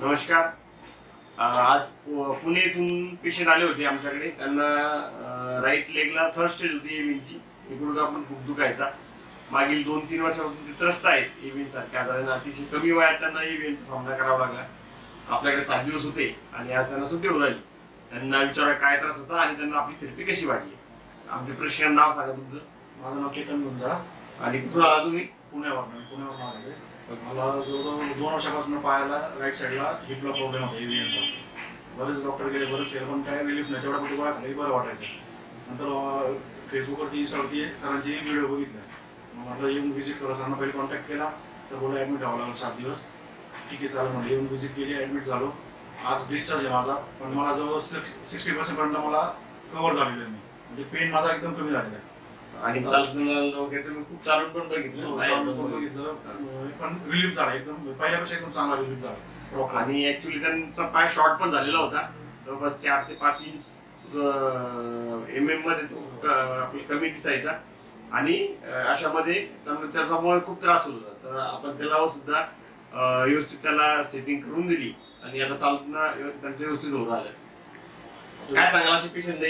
नमस्कार. आज पुणे येथून पेशंट आले होते आमच्याकडे. त्यांना राईट लेगला थर्ड स्टेज होती एव्हिनची गुडघा पण खूप दुखायचा. मागील दोन तीन वर्षापासून ते त्रस्त आहेत एव्हिन सारख्या आजाराने. अतिशय कमी वयात त्यांना एव्हिनचा सामना करावा लागला. आपल्याकडे सात दिवस होते आणि आज त्यांना सुट्टीवर राहिली. त्यांना विचारा काय त्रास होता आणि त्यांना आपली थेरपी कशी वाटली? आमचे प्रशिक्षण नाव सांगा तुमचं. माझं नाव केतन गुंजारा. आणि कुठून आला तुम्ही? आलेलो आहे. मला जवळजवळ दोन वर्षापासून पायाला राईट साईडला हिपला प्रॉब्लेम होता एव्हियनचा बरेच डॉक्टर गेले बरेच केलं पण काय रिलीफ नाही. तेवढा कुठे गोळा खाली बरं वाटायचं. नंतर फेसबुकवरती इंस्टावरती सरांची व्हिडिओ बघितला. मग म्हटलं येऊन व्हिजिट करा. सरांना पहिले कॉन्टॅक्ट केला. सर बोला ॲडमिट व्हावं लागलं सात दिवस. ठीक आहे चालेल. म्हटलं येऊन व्हिजिट केली ॲडमिट झालो. आज डिस्चार्ज आहे माझा. पण मला जवळ सिक्स सिक्स्टी पर्सेंटपर्यंत मला कव्हर झालेलं आहे मी. म्हणजे पेन माझा एकदम कमी झालेला आहे. आणि वगैरे तुम्ही खूप चालून पण बघितलं. हो, पण बघितलं. रिलीफ झाला एकदम. पहिल्यापेक्षा एकदम चांगला रिलीफ झाला. प्रॉपर आणि ऍक्च्युली त्यांचा पाय शॉर्ट पण झालेला होता. जवळपास चार ते पाच इंच एम एममध्ये तो आपला कमी दिसायचा. आणि अं, अशामध्ये त्यांना त्याच्यामुळे खूप त्रास होत होता. तर आपण त्याला सुद्धा अं, व्यवस्थित त्याला सेटिंग करून दिली. आणि आता चालताना त्यांचं व्यवस्थित होत आलं काय सांगाल असे पेशंट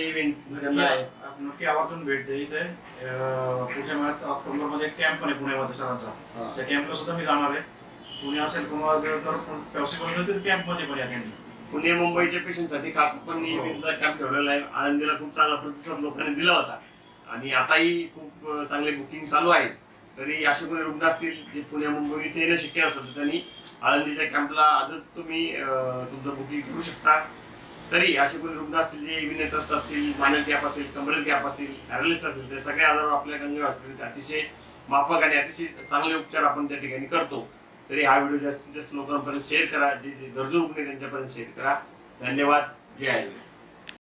त्यांना आपण नक्की आवर्जून भेट द्या इथे. अं, पुढच्या महिन्यात ऑक्टोबरमध्ये एक कॅम्प पण आहे पुण्यामध्ये सरांचा. हा. त्या कॅम्पला सुद्धा मी जाणार आहे. पुणे असेल किंवा जर पॉसिबल असेल तर कॅम्पमध्ये पण या त्यांनी. पुणे मुंबईच्या पेशंटसाठी खास पण इव्हिनचा कॅम्प ठेवलेला आहे. आळंदीला खूप चांगला प्रतिसाद लोकांनी दिला होता. आणि आताही खूप अं, चांगले बुकिंग चालू आहेत. तरी असे कोणी रुग्ण असतील जे पुणे मुंबई इथे येणं शक्य नसेल तर त्यांनी आळंदीच्या कॅम्पला आजच तुम्ही अं, तुमचं बुकिंग करू शकता. तरी असे कोणी रुग्ण असतील जे इव्हिनेटर्स असतील मानल गॅप असेल कमरेल गॅप असेल पॅरालिस असेल ते सगळे आजार आपल्या गंगे हॉस्पिटल अतिशय माफक आणि अतिशय चांगले उपचार आपण त्या ठिकाणी करतो. तरी हा व्हिडिओ जास्तीत जास्त लोकांपर्यंत शेअर करा. जे गरजू रुग्ण त्यांच्यापर्यंत शेअर करा. धन्यवाद. जय आयुर्वेद.